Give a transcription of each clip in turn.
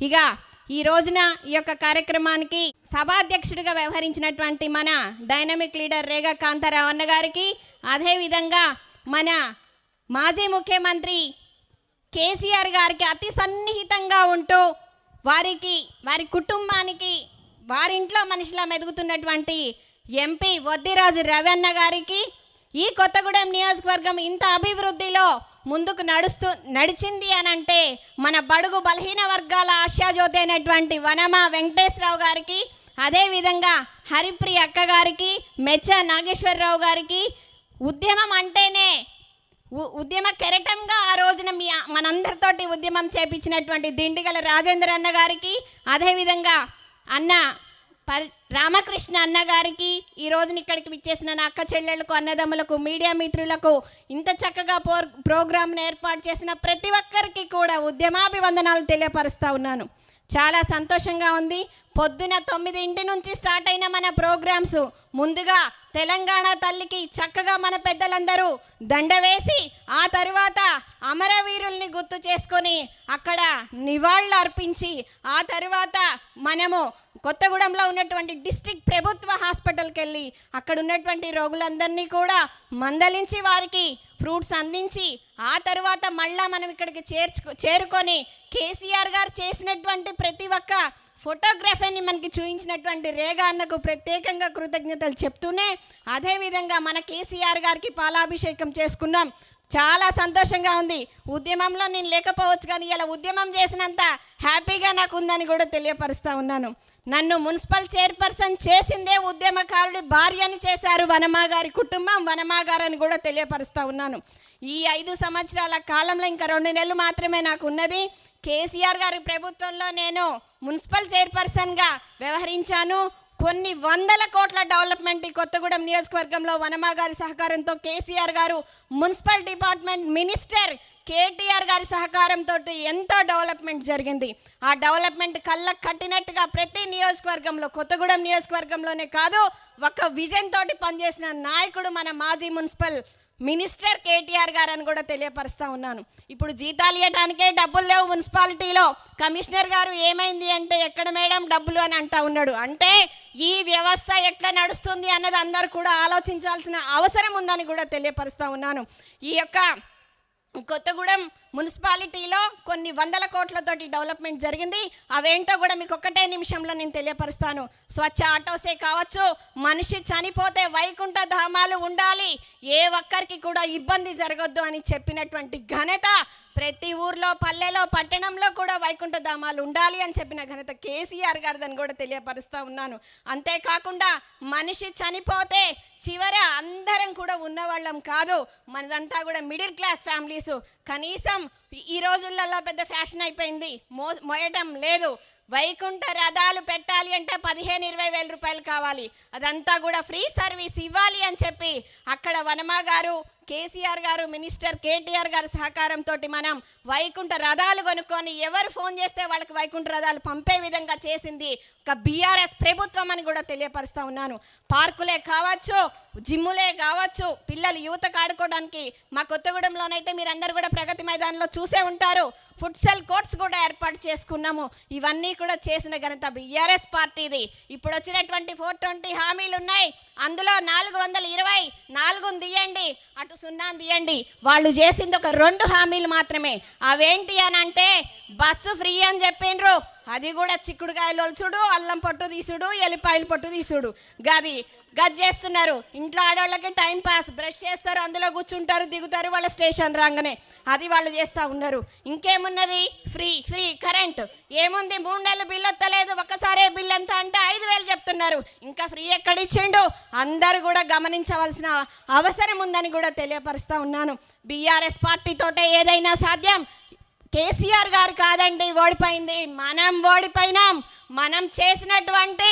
ఇక ఈ రోజున ఈ యొక్క కార్యక్రమానికి సభాధ్యక్షుడిగా వ్యవహరించినటువంటి మన డైనమిక్ లీడర్ రేగా కాంతారావు అన్న గారికి అదేవిధంగా మన మాజీ ముఖ్యమంత్రి కేసీఆర్ గారికి అతి సన్నిహితంగా ఉంటూ వారికి వారి కుటుంబానికి వారింట్లో మనిషిలా మెదుగుతున్నటువంటి ఎంపీ వద్దిరాజు రవన్న గారికి ఈ కొత్తగూడెం నియోజకవర్గం ఇంత అభివృద్ధిలో ముందుకు నడుస్తూ నడిచింది అని అంటే మన బడుగు బలహీన వర్గాల ఆశాజ్యోతి అయినటువంటి వనమ వెంకటేశ్వరరావు గారికి అదేవిధంగా హరిప్రియ అక్క గారికి మెచ్చ నాగేశ్వరరావు గారికి ఉద్యమం అంటేనే ఉ- ఉద్యమ కెరటంగా ఆ రోజున మీ మనందరితోటి ఉద్యమం చేపించినటువంటి దిండిగల రాజేంద్ర అన్న గారికి అదేవిధంగా అన్న పరి రామకృష్ణ అన్నగారికి ఈ రోజున ఇక్కడికి విచ్చేసిన నా అక్క చెల్లెళ్ళకు అన్నదమ్ములకు మీడియా మిత్రులకు ఇంత చక్కగా పో ప్రోగ్రామ్ను ఏర్పాటు చేసిన ప్రతి ఒక్కరికి కూడా ఉద్యమాభివందనాలు తెలియపరుస్తూ ఉన్నాను. చాలా సంతోషంగా ఉంది. పొద్దున తొమ్మిదింటి నుంచి స్టార్ట్ అయిన మన ప్రోగ్రామ్స్. ముందుగా తెలంగాణ తల్లికి చక్కగా మన పెద్దలందరూ దండ వేసి ఆ తర్వాత అమరవీరుల్ని గుర్తు చేసుకొని అక్కడ నివాళులు అర్పించి ఆ తర్వాత మనము కొత్తగూడెంలో ఉన్నటువంటి డిస్టిక్ ప్రభుత్వ హాస్పిటల్కి వెళ్ళి అక్కడ ఉన్నటువంటి రోగులందరినీ కూడా మందలించి వారికి ఫ్రూట్స్ అందించి ఆ తర్వాత మళ్ళా మనం ఇక్కడికి చేర్చుకు చేరుకొని కేసీఆర్ గారు చేసినటువంటి ప్రతి ఒక్క ఫోటోగ్రఫీని మనకి చూపించినటువంటి రేగా అన్నకు ప్రత్యేకంగా కృతజ్ఞతలు చెప్తూనే అదేవిధంగా మన కేసీఆర్ గారికి పాలాభిషేకం చేసుకున్నాం. చాలా సంతోషంగా ఉంది. ఉద్యమంలో నేను లేకపోవచ్చు కానీ ఇలా ఉద్యమం చేసినంత హ్యాపీగా నాకు ఉందని కూడా తెలియపరుస్తూ ఉన్నాను. నన్ను మున్సిపల్ చైర్పర్సన్ చేసిందే ఉద్యమకారుడి భార్యని చేశారు వనమా గారి కుటుంబం వనమా అని కూడా తెలియపరుస్తూ ఉన్నాను. ఈ ఐదు సంవత్సరాల కాలంలో ఇంకా రెండు నెలలు మాత్రమే నాకు ఉన్నది. కేసీఆర్ గారి ప్రభుత్వంలో నేను మున్సిపల్ చైర్పర్సన్గా వ్యవహరించాను. కొన్ని వందల కోట్ల డెవలప్మెంట్ ఈ కొత్తగూడెం నియోజకవర్గంలో వనమా గారి సహకారంతో కేసీఆర్ గారు మున్సిపల్ డిపార్ట్మెంట్ మినిస్టర్ కేటీఆర్ గారి సహకారంతో ఎంతో డెవలప్మెంట్ జరిగింది. ఆ డెవలప్మెంట్ కళ్ళ కట్టినట్టుగా ప్రతి నియోజకవర్గంలో కొత్తగూడెం నియోజకవర్గంలోనే కాదు ఒక విజన్ తోటి పనిచేసిన నాయకుడు మన మాజీ మున్సిపల్ మినిస్టర్ కేటీఆర్ గారు అని కూడా తెలియపరుస్తూ ఉన్నాను. ఇప్పుడు జీతాలు ఇవ్వడానికే డబ్బులు లేవు మున్సిపాలిటీలో. కమిషనర్ గారు ఏమైంది అంటే ఎక్కడ మేడం డబ్బులు? అని అంటా ఉన్నాడు. అంటే ఈ వ్యవస్థ ఎట్లా నడుస్తుంది అన్నది అందరు కూడా ఆలోచించాల్సిన అవసరం ఉందని కూడా తెలియపరుస్తూ ఉన్నాను. ఈ యొక్క కొత్తగూడెం మున్సిపాలిటీలో కొన్ని వందల కోట్లతోటి డెవలప్మెంట్ జరిగింది. అవేంటో కూడా మీకు ఒక్కటే నిమిషంలో నేను తెలియపరుస్తాను. స్వచ్ఛ ఆటోసే కావచ్చు మనిషి చనిపోతే వైకుంఠ ధామాలు ఉండాలి. ఏ ఒక్కరికి కూడా ఇబ్బంది జరగొద్దు అని చెప్పినటువంటి ఘనత ప్రతి ఊర్లో పల్లెలో పట్టణంలో కూడా వైకుంఠ ధామాలు ఉండాలి అని చెప్పిన ఘనత కేసీఆర్ గారిదని కూడా తెలియపరుస్తూ ఉన్నాను. అంతేకాకుండా మనిషి చనిపోతే చివర అందరం కూడా ఉన్నవాళ్ళం కాదు. మనదంతా కూడా మిడిల్ క్లాస్ ఫ్యామిలీస్. కనీసం ఈ- ఈ రోజులలో పెద్ద ఫ్యాషన్ అయిపోయింది. మో మోయటం లేదు. వైకుంఠ రథాలు పెట్టాలి అంటే పదిహేను ఇరవై వేల రూపాయలు కావాలి. అదంతా కూడా ఫ్రీ సర్వీస్ ఇవ్వాలి అని చెప్పి అక్కడ వనమా గారు కేసీఆర్ గారు మినిస్టర్ కేటీఆర్ గారి సహకారంతో మనం వైకుంఠ రథాలు కొనుక్కొని ఎవరు ఫోన్ చేస్తే వాళ్ళకి వైకుంఠ రథాలు పంపే విధంగా చేసింది ఒక బీఆర్ఎస్ ప్రభుత్వం అని కూడా తెలియపరుస్తూ ఉన్నాను. పార్కులే కావచ్చు జిమ్ములే కావచ్చు పిల్లలు యువత ఆడుకోవడానికి మా కొత్తగూడెంలోనైతే మీరందరూ కూడా ప్రగతి మైదానంలో చూసే ఉంటారు. ఫుట్సెల్ కోర్ట్స్ కూడా ఏర్పాటు చేసుకున్నాము. ఇవన్నీ కూడా చేసిన ఘనత బీఆర్ఎస్ పార్టీది. ఇప్పుడు వచ్చినటువంటి ఫోర్ ట్వంటీ హామీలు ఉన్నాయి అందులో నాలుగు వందల ఇరవై నాలుగుని తీయండి. అటు సున్నాను తీయండి వాళ్ళు చేసింది ఒక రెండు హామీలు మాత్రమే. అవేంటి అని అంటే బస్సు ఫ్రీ అని చెప్పిండ్రు. అది కూడా చిక్కుడుకాయలు ఒలుసుడు అల్లం పొట్టు తీసుడు ఎల్లిపాయలు పొట్టు తీసుడు. గది గది చేస్తున్నారు. ఇంట్లో ఆడవాళ్ళకి టైం పాస్. బ్రష్ చేస్తారు అందులో కూర్చుంటారు దిగుతారు వాళ్ళ స్టేషన్ రాగానే. అది వాళ్ళు చేస్తూ ఉన్నారు. ఇంకేమున్నది? Free free current. ఏముంది? మూడు నెలలు బిల్లు వస్తలేదు ఒక్కసారే బిల్ ఎంత అంటే ఐదు వేలు చెప్తున్నారు. ఇంకా ఫ్రీ ఎక్కడ ఇచ్చిండు అందరూ కూడా గమనించవలసిన అవసరం ఉందని కూడా తెలియపరుస్తూ ఉన్నాను. బీఆర్ఎస్ పార్టీతోటే ఏదైనా సాధ్యం? కేసీఆర్ గారు కాదండి ఓడిపోయింది. మనం ఓడిపోయినాం. మనం చేసినటువంటి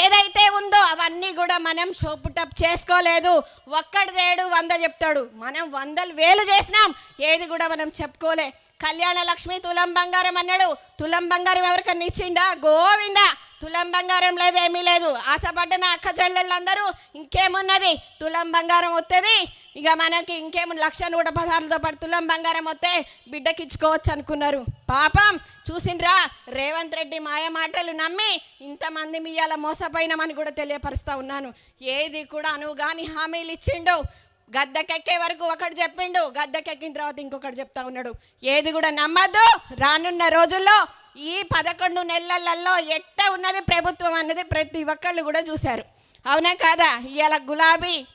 ఏదైతే ఉందో అవన్నీ కూడా మనం షోపుటప్ చేసుకోలేదు. ఒక్కడు చేయడు వంద చెప్తాడు. మనం వందలు వేలు చేసినాం. ఏది కూడా మనం చెప్పుకోలే. కళ్యాణ లక్ష్మి తులం బంగారం అన్నాడు. తులం బంగారం ఎవరికన్నా ఇచ్చిండా గోవిందా. తులం బంగారం లేదు ఏమీ లేదు. ఆశపడ్డ నా అక్క చెల్లెళ్ళందరూ ఇంకేమున్నది? తులం బంగారం వస్తుంది ఇక మనకి ఇంకేము లక్ష నూట పదహారులతో పాటు తులం బంగారం వస్తే బిడ్డకి ఇచ్చుకోవచ్చు అనుకున్నారు పాపం చూసిండ్రా రేవంత్ రెడ్డి మాయ మాటలు నమ్మి ఇంతమంది మీ అలా మోసపోయినామని కూడా తెలియపరుస్తా ఉన్నాను. ఏది కూడా అనువు కానీ హామీలు ఇచ్చిండు గద్దెకెక్కే వరకు ఒకటి చెప్పిండు. గద్దెకెక్కిన తర్వాత ఇంకొకటి చెప్తా ఉన్నాడు. ఏది కూడా నమ్మద్దు. రానున్న రోజుల్లో ఈ పదకొండు నెలలలో ఎట్ట ఉన్నది ప్రభుత్వం అన్నది ప్రతి ఒక్కళ్ళు కూడా చూశారు. అవునా కాదా? ఇవాళ గులాబీ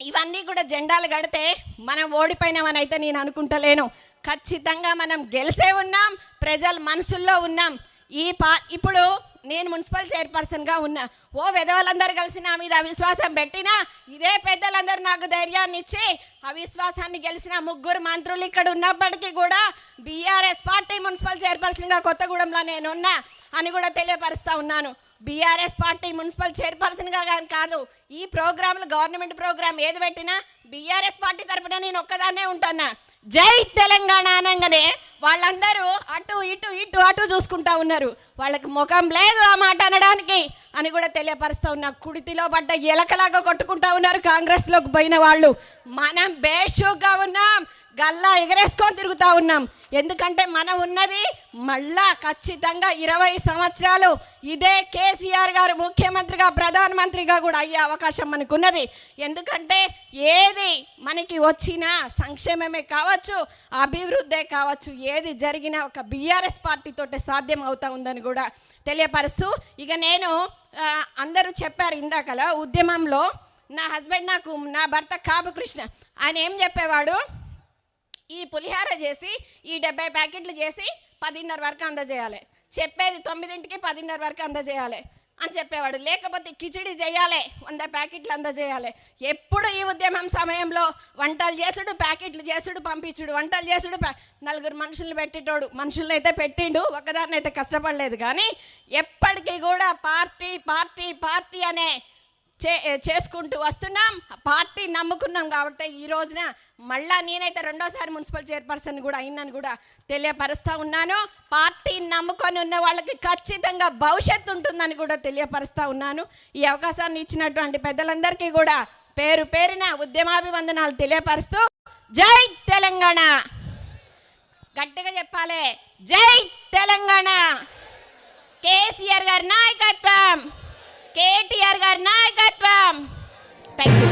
ఇవన్నీ కూడా జెండాలు కడితే మనం ఓడిపోయినామని అయితే నేను అనుకుంటలేను. ఖచ్చితంగా మనం గెలిసే ఉన్నాం. ప్రజల మనసుల్లో ఉన్నాం. ఈ పా ఇప్పుడు నేను మున్సిపల్ చైర్పర్సన్గా ఉన్నా. ఓ విధవలందరూ కలిసి నా మీద అవిశ్వాసం పెట్టినా ఇదే పెద్దలందరూ నాకు ధైర్యాన్ని ఇచ్చి అవిశ్వాసాన్ని గెలిచిన ముగ్గురు మంత్రులు ఇక్కడ ఉన్నప్పటికీ కూడా బీఆర్ఎస్ పార్టీ మున్సిపల్ చైర్పర్సన్గా కొత్తగూడెంలో నేనున్నా అని కూడా తెలియపరుస్తూ ఉన్నాను. బీఆర్ఎస్ పార్టీ మున్సిపల్ చైర్పర్సన్గా కానీ కాదు ఈ ప్రోగ్రాంలు గవర్నమెంట్ ప్రోగ్రామ్ ఏది పెట్టినా బీఆర్ఎస్ పార్టీ తరపున నేను ఒక్కదాన్నే ఉంటున్నా జై తెలంగాణ అనగానే వాళ్ళందరూ అటు ఇటు ఇటు అటు చూసుకుంటా ఉన్నారు. వాళ్ళకి ముఖం లేదు ఆ మాట అనడానికి అని కూడా తెలియపరుస్తూ ఉన్నా. కుడితిలో పడ్డ ఎలకలాగా కొట్టుకుంటా ఉన్నారు కాంగ్రెస్లోకి పోయిన వాళ్ళు. మనం బేషుగ్గా ఉన్నాం. గల్లా ఎగరేసుకొని తిరుగుతూ ఉన్నాం. ఎందుకంటే మనం ఉన్నది మళ్ళా ఖచ్చితంగా ఇరవై సంవత్సరాలు ఇదే కేసీఆర్ గారు ముఖ్యమంత్రిగా ప్రధానమంత్రిగా కూడా అయ్యే అవకాశం మనకున్నది. ఎందుకంటే ఏది మనకి వచ్చినా సంక్షేమమే కావచ్చు అభివృద్ధే కావచ్చు ఏది జరిగినా ఒక బీఆర్ఎస్ పార్టీతోటే సాధ్యం అవుతా ఉందని కూడా తెలియపరుస్తూ ఇక నేను అందరూ చెప్పారు ఇందాకలా ఉద్యమంలో నా హస్బెండ్ నాకు నా భర్త కాపు కృష్ణ ఆయన ఏం చెప్పేవాడు? ఈ పులిహార చేసి ఈ డెబ్బై ప్యాకెట్లు చేసి పదిన్నర వరకు అందజేయాలి. చెప్పేది తొమ్మిదింటికి పదిన్నర వరకు అందజేయాలి. అని చెప్పేవాడు. లేకపోతే కిచిడి చేయాలి. వంద ప్యాకెట్లు అందజేయాలి. ఎప్పుడు ఈ ఉద్యమం సమయంలో వంటలు చేసుడు ప్యాకెట్లు చేసుడు పంపించుడు వంటలు చేసుడు ప్యా- నలుగురు మనుషులు పెట్టేటోడు. మనుషుల్ని అయితే పెట్టిండు ఒకదాన్ని అయితే కష్టపడలేదు. కానీ ఎప్పటికీ కూడా పార్టీ పార్టీ పార్టీ అనే చే చేసుకుంటూ వస్తున్నాం. పార్టీ నమ్ముకున్నాం కాబట్టి ఈ రోజున మళ్ళా నేనైతే రెండోసారి మున్సిపల్ చైర్పర్సన్ కూడా అయిందని కూడా తెలియపరుస్తూ ఉన్నాను. పార్టీ నమ్ముకొని ఉన్న వాళ్ళకి ఖచ్చితంగా భవిష్యత్తు ఉంటుందని కూడా తెలియపరుస్తూ ఉన్నాను. ఈ అవకాశాన్ని ఇచ్చినటువంటి పెద్దలందరికీ కూడా పేరు పేరున ఉద్యమాభివందనాలు తెలియపరుస్తూ జై తెలంగాణ. గట్టిగా చెప్పాలి. జై తెలంగాణ. కేసీఆర్ గారి నాయకత్వం. కేటీఆర్ గారి నాయకత్వం. Thank you